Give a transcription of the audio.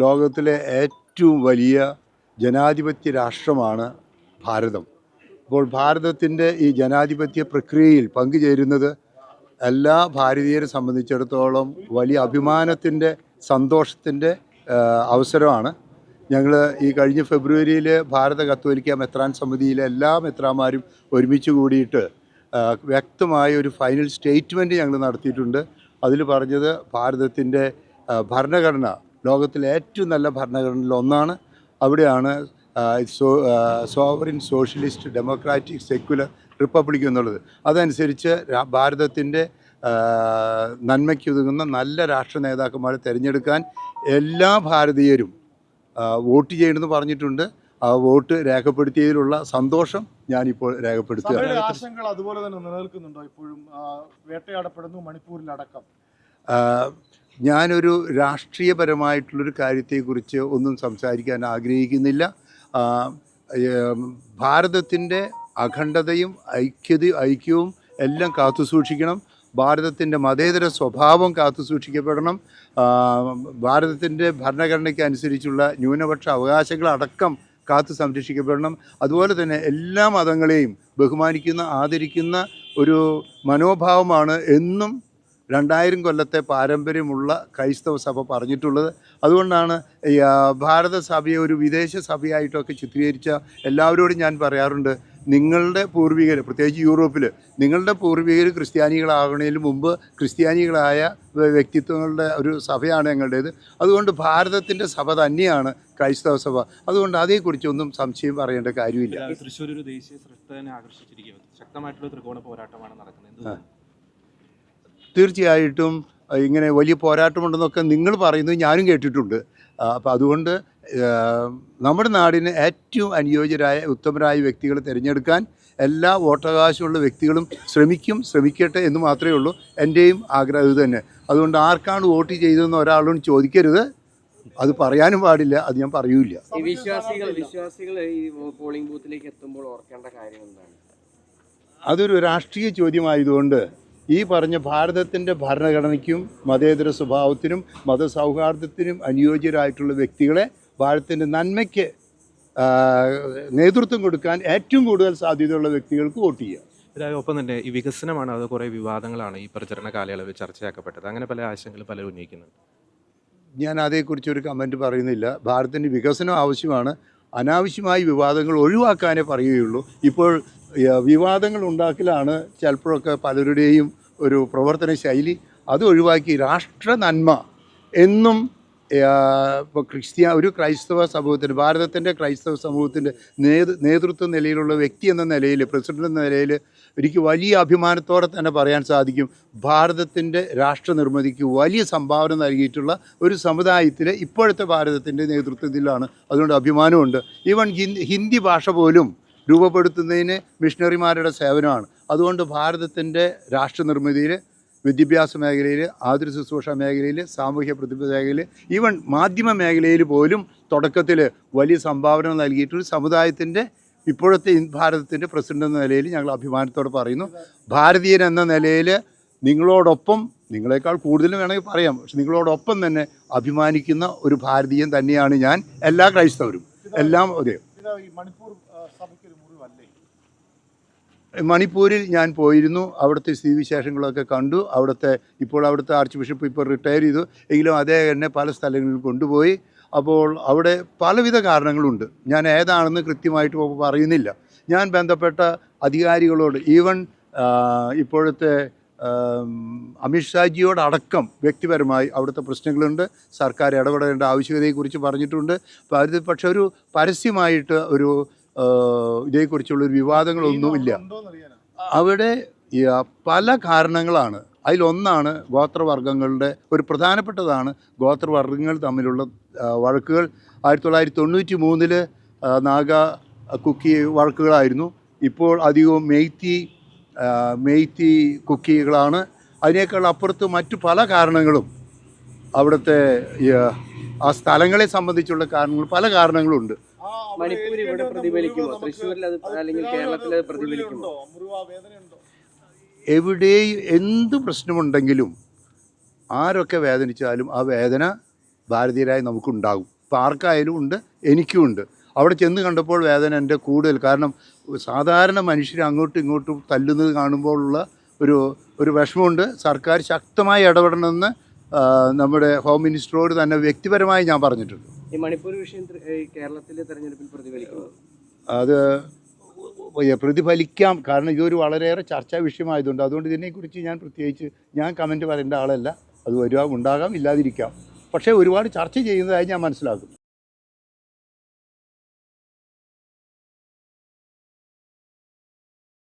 ലോകത്തിലെ ഏറ്റവും വലിയ ജനാധിപത്യ രാഷ്ട്രമാണ് ഭാരതം. അപ്പോൾ ഭാരതത്തിന്റെ ഈ ജനാധിപത്യ പ്രക്രിയയിൽ പങ്കുചേരുന്നത് എല്ലാ ഭാരതീയരെ സംബന്ധിച്ചിടത്തോളം വലിയ അഭിമാനത്തിന്റെ സന്തോഷത്തിന്റെ അവസരമാണ്. ഞങ്ങൾ ഈ കഴിഞ്ഞ ഫെബ്രുവരിയിൽ ഭാരത കത്തോലിക്ക മെത്രാൻ സമിതിയിലെ എല്ലാ മെത്രാന്മാരും ഒരുമിച്ച് കൂടിയിട്ട് വ്യക്തമായ ഒരു ഫൈനൽ സ്റ്റേറ്റ്മെന്റ് ഞങ്ങൾ നടത്തിയിട്ടുണ്ട്. അതിൽ പറഞ്ഞത് ഭാരതത്തിന്റെ ഭരണഘടന ലോകത്തിലെ ഏറ്റവും നല്ല ഭരണഘടനയിൽ ഒന്നാണ്. അവിടെയാണ് so sovereign socialist democratic secular republic എന്നുള്ളത്. അതനുസരിച്ച് ഭാരതത്തിന്റെ നന്മയ്ക്ക് ഒതുങ്ങുന്ന നല്ല രാഷ്ട്ര നേതാക്കന്മാരെ തിരഞ്ഞെടുക്കാൻ എല്ലാ ഭാരതീയരും വോട്ട് ചെയ്യണമെന്ന് പറഞ്ഞിട്ടുണ്ട്. ആ വോട്ട് രേഖപ്പെടുത്തിയതിലുള്ള സന്തോഷം ഞാനിപ്പോൾ രേഖപ്പെടുത്തുക അതുപോലെ തന്നെ നിലനിൽക്കുന്നുണ്ടോ ഇപ്പോഴും? വേട്ടയാടപ്പെടുന്നു മണിപ്പൂരിലടക്കം. ഞാനൊരു രാഷ്ട്രീയപരമായിട്ടുള്ളൊരു കാര്യത്തെക്കുറിച്ച് ഒന്നും സംസാരിക്കാൻ ആഗ്രഹിക്കുന്നില്ല. ഭാരതത്തിന്റെ അഖണ്ഡതയും ഐക്യത ഐക്യവും എല്ലാം കാത്തുസൂക്ഷിക്കണം ഭാരതത്തിന്റെ മതേതര സ്വഭാവം കാത്തുസൂക്ഷിക്കപ്പെടണം ഭാരതത്തിന്റെ ഭരണഘടനയ്ക്ക് അനുസരിച്ചുള്ള ന്യൂനപക്ഷ അവകാശങ്ങളടക്കം കാത്തു സംരക്ഷിക്കപ്പെടണം. അതുപോലെ തന്നെ എല്ലാ മതങ്ങളെയും ബഹുമാനിക്കുന്ന ആദരിക്കുന്ന ഒരു മനോഭാവമാണ് എന്നും രണ്ടായിരം കൊല്ലത്തെ പാരമ്പര്യമുള്ള ക്രൈസ്തവ സഭ പറഞ്ഞിട്ടുള്ളത്. അതുകൊണ്ടാണ് ഭാരത സഭയെ ഒരു വിദേശ സഭയായിട്ടൊക്കെ ചിത്രീകരിച്ച എല്ലാവരോടും ഞാൻ പറയാറുണ്ട്. നിങ്ങളുടെ പൂർവികർ പ്രത്യേകിച്ച് യൂറോപ്പിൽ നിങ്ങളുടെ പൂർവികർ ക്രിസ്ത്യാനികളാകുന്നതിന് മുമ്പ് ക്രിസ്ത്യാനികളായ വ്യക്തിത്വങ്ങളുടെ ഒരു സഭയാണ് ഞങ്ങളുടേത്. അതുകൊണ്ട് ഭാരതത്തിന്റെ സഭ തന്നെയാണ് ക്രൈസ്തവ സഭ. അതുകൊണ്ട് അതേക്കുറിച്ചൊന്നും സംശയം പറയേണ്ട കാര്യമില്ല. തൃശ്ശൂർ ഒരു ദേശീയ ശ്രദ്ധ ആകർഷിച്ചിരിക്കുകയാണ്. ശക്തമായിട്ടുള്ള ത്രികോണ പോരാട്ടമാണ് നടക്കുന്നത്? തീർച്ചയായിട്ടും ഇങ്ങനെ വലിയ പോരാട്ടമുണ്ടെന്നൊക്കെ നിങ്ങൾ പറയുന്നത് ഞാനും കേട്ടിട്ടുണ്ട്. അപ്പോൾ അതുകൊണ്ട് നമ്മുടെ നാടിന് ഏറ്റവും അനുയോജ്യരായ ഉത്തമരായ വ്യക്തികളെ തിരഞ്ഞെടുക്കാൻ എല്ലാ വോട്ടവകാശമുള്ള വ്യക്തികളും ശ്രമിക്കും ശ്രമിക്കട്ടെ എന്ന് മാത്രമേ ഉള്ളൂ. എന്റെയും ആഗ്രഹം ഇത് തന്നെ. അതുകൊണ്ട് ആർക്കാണ് വോട്ട് ചെയ്തതെന്ന് ഒരാളോട് ചോദിക്കരുത്. അത് പറയാനും പാടില്ല അത് ഞാൻ പറയൂല വിശ്വാസികൾ വിശ്വാസികൾ ഈ പോളിംഗ് ബൂത്തിലേക്ക് എത്തുമ്പോൾ ഓർക്കേണ്ട കാര്യം എന്താണ്? അതൊരു രാഷ്ട്രീയ ചോദ്യമായതുകൊണ്ട് ഈ പറഞ്ഞ ഭാരതത്തിന്റെ ഭരണഘടനയ്ക്കും മതേതര സ്വഭാവത്തിനും മതസൗഹാർദ്ദത്തിനും അനുയോജ്യരായിട്ടുള്ള വ്യക്തികളെ ഭാരതത്തിന്റെ നന്മയ്ക്ക് നേതൃത്വം കൊടുക്കാൻ ഏറ്റവും കൂടുതൽ സാധ്യതയുള്ള വ്യക്തികൾക്ക് വോട്ട് ചെയ്യുക ഒപ്പം തന്നെ ഈ വികസനമാണ് അത് കുറേ വിവാദങ്ങളാണ് ഈ പ്രചരണ കാലയളവിൽ ചർച്ചയാക്കപ്പെട്ടത്? അങ്ങനെ പല ആശങ്കകൾ പലരും ഉന്നയിക്കുന്നുണ്ട്. ഞാൻ അതേക്കുറിച്ച് ഒരു കമന്റ് പറയുന്നില്ല. ഭാരതത്തിന്റെ വികസനം ആവശ്യമാണ്. അനാവശ്യമായി വിവാദങ്ങൾ ഒഴിവാക്കാനേ പറയുകയുള്ളൂ. ഇപ്പോൾ വിവാദങ്ങൾ ഉണ്ടാക്കലാണ് ചിലപ്പോഴൊക്കെ പലരുടെയും ഒരു പ്രവർത്തന ശൈലി. അത് ഒഴിവാക്കി രാഷ്ട്ര നന്മ എന്നും ഇപ്പോൾ ക്രിസ്ത്യ ഒരു ക്രൈസ്തവ സമൂഹത്തിന്റെ ഭാരതത്തിന്റെ ക്രൈസ്തവ സമൂഹത്തിന്റെ നേതൃ നേതൃത്വ നിലയിലുള്ള വ്യക്തി എന്ന നിലയിൽ പ്രസിഡന്റ് എന്ന നിലയിൽ എനിക്ക് വലിയ അഭിമാനത്തോടെ തന്നെ പറയാൻ സാധിക്കും. ഭാരതത്തിന്റെ രാഷ്ട്ര നിർമ്മിതിക്ക് വലിയ സംഭാവന നൽകിയിട്ടുള്ള ഒരു സമുദായത്തിലെ ഇപ്പോഴത്തെ ഭാരതത്തിന്റെ നേതൃത്വത്തിലാണ്. അതുകൊണ്ട് അഭിമാനമുണ്ട്. ഈവൻ ഹിന്ദി ഹിന്ദി ഭാഷ പോലും രൂപപ്പെടുത്തുന്നതിന് മിഷണറിമാരുടെ സേവനമാണ്. അതുകൊണ്ട് ഭാരതത്തിന്റെ രാഷ്ട്രനിർമ്മിതിയിൽ വിദ്യാഭ്യാസ മേഖലയിൽ ആതുര ശുശ്രൂഷ മേഖലയിൽ സാമൂഹ്യ പ്രതിഭ മേഖലയിൽ ഈവൻ മാധ്യമ മേഖലയിൽ പോലും തുടക്കത്തിൽ വലിയ സംഭാവന നൽകിയിട്ടൊരു സമുദായത്തിന്റെ ഇപ്പോഴത്തെ ഭാരതത്തിന്റെ പ്രസിഡന്റ് എന്ന നിലയിൽ ഞങ്ങൾ അഭിമാനത്തോടെ പറയുന്നു. ഭാരതീയൻ എന്ന നിലയിൽ നിങ്ങളോടൊപ്പം നിങ്ങളെക്കാൾ കൂടുതലും വേണമെങ്കിൽ പറയാം പക്ഷെ നിങ്ങളോടൊപ്പം തന്നെ അഭിമാനിക്കുന്ന ഒരു ഭാരതീയൻ തന്നെയാണ് ഞാൻ എല്ലാ ക്രൈസ്തവരും. എല്ലാം ഈ മണിപ്പൂർ മണിപ്പൂരിൽ ഞാൻ പോയിരുന്നു. അവിടുത്തെ സ്ഥിതിവിശേഷങ്ങളൊക്കെ കണ്ടു. അവിടുത്തെ ഇപ്പോൾ അവിടുത്തെ ആർച്ച് ബിഷപ്പ് ഇപ്പോൾ റിട്ടയർ ചെയ്തു. എങ്കിലും അദ്ദേഹം എന്നെ പല സ്ഥലങ്ങളിൽ കൊണ്ടുപോയി. അപ്പോൾ അവിടെ പലവിധ കാരണങ്ങളുണ്ട്. ഞാൻ ഏതാണെന്ന് കൃത്യമായിട്ട് പറയുന്നില്ല. ഞാൻ ബന്ധപ്പെട്ട അധികാരികളോട് ഈവൻ ഇപ്പോഴത്തെ അമിത്ഷാജിയോടടക്കം വ്യക്തിപരമായി അവിടുത്തെ പ്രശ്നങ്ങളുണ്ട്. സർക്കാർ ഇടപെടേണ്ട ആവശ്യകതയെക്കുറിച്ച് പറഞ്ഞിട്ടുണ്ട്. അപ്പോൾ അത് പക്ഷെ ഒരു പരസ്യമായിട്ട് ഒരു ഇതേക്കുറിച്ചുള്ള ഒരു വിവാദങ്ങളൊന്നുമില്ല അവിടെ പല കാരണങ്ങളാണ്. അതിലൊന്നാണ് ഗോത്രവർഗങ്ങളുടെ ഒരു പ്രധാനപ്പെട്ടതാണ് ഗോത്രവർഗങ്ങൾ തമ്മിലുള്ള വഴക്കുകൾ. ആയിരത്തി തൊള്ളായിരത്തി തൊണ്ണൂറ്റി മൂന്നിൽ നാഗ കുക്കി വഴക്കുകളായിരുന്നു. ഇപ്പോൾ അധികവും മെയ്ത്തി മെയ്ത്തി കുക്കികളാണ്. അതിനേക്കാൾ അപ്പുറത്ത് മറ്റു പല കാരണങ്ങളും അവിടുത്തെ ആ സ്ഥലങ്ങളെ സംബന്ധിച്ചുള്ള കാരണങ്ങൾ പല കാരണങ്ങളുണ്ട്. മണിപ്പൂർ ഇവിടെ പ്രതിഫലിക്കുമോ? തൃശ്ശൂരിൽ അത് അല്ലെങ്കിൽ കേരളത്തിൽ അത് പ്രതിഫലിക്കുമോ? എവിടെയും എന്ത് പ്രശ്നമുണ്ടെങ്കിലും ആരൊക്കെ വേദനിച്ചാലും ആ വേദന ഭാരതീയരായി നമുക്കുണ്ടാകും. ഇപ്പം ആർക്കായാലും ഉണ്ട് എനിക്കും ഉണ്ട്. അവിടെ ചെന്ന് കണ്ടപ്പോൾ വേദന എന്റെ കൂടുതൽ. കാരണം സാധാരണ മനുഷ്യർ അങ്ങോട്ടും ഇങ്ങോട്ടും തല്ലുന്നത് കാണുമ്പോഴുള്ള ഒരു ഒരു വിഷമമുണ്ട്. സർക്കാർ ശക്തമായി ഇടപെടണമെന്ന് നമ്മുടെ ഹോം മിനിസ്റ്ററോട് തന്നെ വ്യക്തിപരമായി ഞാൻ പറഞ്ഞിട്ടുണ്ട്. ഈ മണിപ്പൂർ വിഷയം കേരളത്തിലെ തെരഞ്ഞെടുപ്പിൽ പ്രതിഫലിക്കുന്നു. അത് പ്രതിഫലിക്കാം. കാരണം ഇതൊരു വളരെയേറെ ചർച്ചാ വിഷയമായതുകൊണ്ട് അതുകൊണ്ട് ഇതിനെക്കുറിച്ച് ഞാൻ പ്രത്യേകിച്ച് ഞാൻ കമന്റ് പറയേണ്ട ആളല്ല. അത് വരിക ഉണ്ടാകാം ഇല്ലാതിരിക്കാം. പക്ഷേ ഒരുപാട് ചർച്ച ചെയ്യുന്നതായി ഞാൻ മനസ്സിലാക്കും